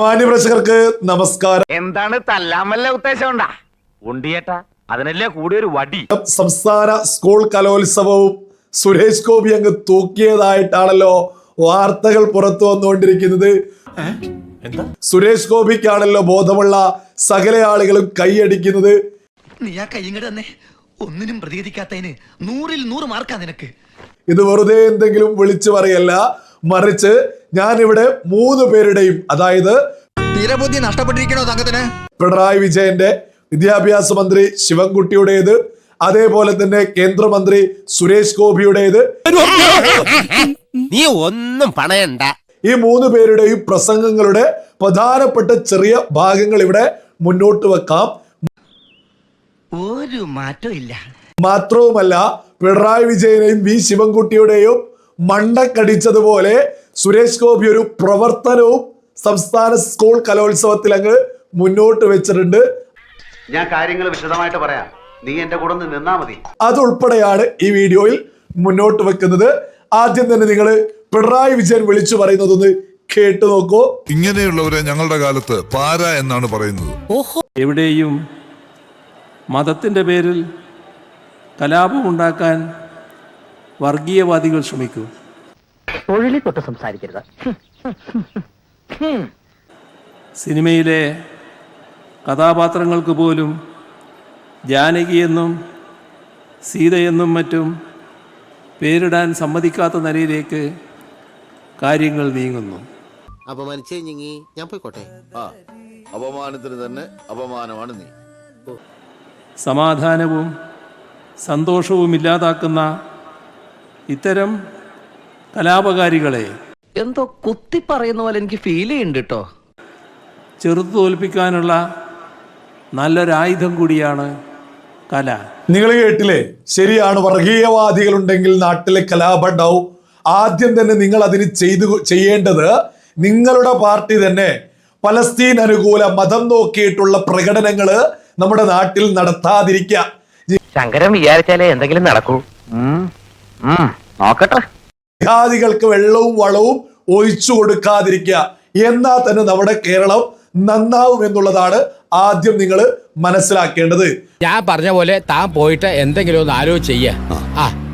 മാന്യപ്രേക്ഷകർക്ക് നമസ്കാരം. എന്താണ് തല്ലാമല്ല ഉദ്ദേശം ഉണ്ടാ? ഉണ്ടിയേട്ടാ അതിനല്ലേ കൂടി ഒരു വടി? സംസ്ഥാന സ്കൂൾ കലോത്സവവും സുരേഷ് ഗോപി അങ്ങ് തൂക്കിയതായിട്ടാണല്ലോ വാർത്തകൾ പുറത്തു വന്നുകൊണ്ടിരിക്കുന്നത്. സുരേഷ് ഗോപിക്കാണല്ലോ ബോധമുള്ള സകല ആളുകളും കൈയടിക്കുന്നത്. നീ ആ കയ്യങ്ങട് തന്നെ. ഒന്നിനും പ്രതികരിക്കാത്തതിന് നൂറിൽ നൂറ് മാർക്കാ നിനക്ക്. ഇത് വെറുതെ എന്തെങ്കിലും വിളിച്ചു പറയല്ല. മറിച്ച് ഞാൻ ഇവിടെ മൂന്ന് പേരുടെയും അതായത് തീരബുദ്ധി നഷ്ടപ്പെട്ടിരിക്കണോ സംഘത്തിന്? പിണറായി വിജയന്റെ വിദ്യാഭ്യാസ മന്ത്രി ശിവൻകുട്ടിയുടേത് അതേപോലെ തന്നെ കേന്ദ്രമന്ത്രി സുരേഷ് ഗോപിയുടേത്. നീ ഒന്നും പണയണ്ട. ഈ മൂന്ന് പേരുടെയും പ്രസംഗങ്ങളുടെ പ്രധാനപ്പെട്ട ചെറിയ ഭാഗങ്ങൾ ഇവിടെ മുന്നോട്ട് വെക്കാം. ഒരു മാറ്റവും ഇല്ല. മാത്രവുമല്ല പിണറായി വിജയനെയും വി ശിവൻകുട്ടിയുടെയും മണ്ടക്കടിച്ചതുപോലെ സുരേഷ് ഗോപി ഒരു പ്രവർത്തനവും സംസ്ഥാന സ്കൂൾ കലോത്സവത്തിൽ അങ്ങ് മുന്നോട്ട് വെച്ചിട്ടുണ്ട്. ഞാൻ കാര്യങ്ങൾ വിശദമായിട്ട് പറയാം. നീ എന്റെ കൂടെ നിന്നാ മതി. അതുൾപ്പെടെയാണ് ഈ വീഡിയോയിൽ മുന്നോട്ട് വെക്കുന്നത്. ആദ്യം തന്നെ നിങ്ങൾ പിണറായി വിജയൻ വിളിച്ചു പറയുന്നതൊന്ന് കേട്ടു നോക്കൂ. ഇങ്ങനെയുള്ളവരെ ഞങ്ങളുടെ കാലത്ത് പാര എന്നാണ് പറയുന്നത്. എവിടെയും മതത്തിന്റെ പേരിൽ കലാപമുണ്ടാക്കാൻ വർഗീയവാദികൾ ശ്രമിക്കൂട്ട് തൊഴിലിൽ തൊട്ട് സംസാരിക്കരുത്. സിനിമയിലെ കഥാപാത്രങ്ങൾക്ക് പോലും ജാനകിയെന്നും സീതയെന്നും മറ്റും പേരിടാൻ സമ്മതിക്കാത്ത നിലയിലേക്ക് കാര്യങ്ങൾ നീങ്ങുന്നു. അപമാനിച്ചേ ഞങ്ങി. ഞാൻ പോയിക്കോട്ടെ. ആ അപമാനത്തിന് തന്നെ അപമാനമാണ് നീ. സമാധാനവും സന്തോഷവും ഇല്ലാതാക്കുന്ന ഇത്തരം കലാപകാരികളെ എന്തോ കുത്തി പറയുന്ന പോലെ എനിക്ക് ഫീൽ ചെയ്യുന്നുണ്ട് കേട്ടോ ചെറുത്തു തോൽപ്പിക്കാനുള്ള നല്ലൊരായുധം കൂടിയാണ് കല. നിങ്ങൾ കേട്ടില്ലേ? ശരിയാണ് വർഗീയവാദികൾ ഉണ്ടെങ്കിൽ നാട്ടിലെ കലാപം ഉണ്ടാവും ആദ്യം തന്നെ നിങ്ങൾ അതിന് ചെയ്തു ചെയ്യേണ്ടത് നിങ്ങളുടെ പാർട്ടി തന്നെ പലസ്തീൻ അനുകൂല മതം നോക്കിയിട്ടുള്ള പ്രകടനങ്ങൾ നമ്മുടെ നാട്ടിൽ നടത്താതിരിക്കുക ശങ്കരം വിചാരിച്ചാലേ എന്തെങ്കിലും നടക്കൂ. ഉം. ഉം. നോക്കട്ടെ. ജിഹാദികൾക്ക് വെള്ളവും വളവും ഒഴിച്ചു കൊടുക്കാതിരിക്കുക. എന്നാൽ തന്നെ നമ്മുടെ കേരളം നന്നാവും എന്നുള്ളതാണ് ആദ്യം നിങ്ങൾ മനസ്സിലാക്കേണ്ടത്. ഞാൻ പറഞ്ഞ പോലെ താൻ പോയിട്ട് എന്തെങ്കിലും ഒന്ന് ആലോചിച്ച് ചെയ്യ. ആ.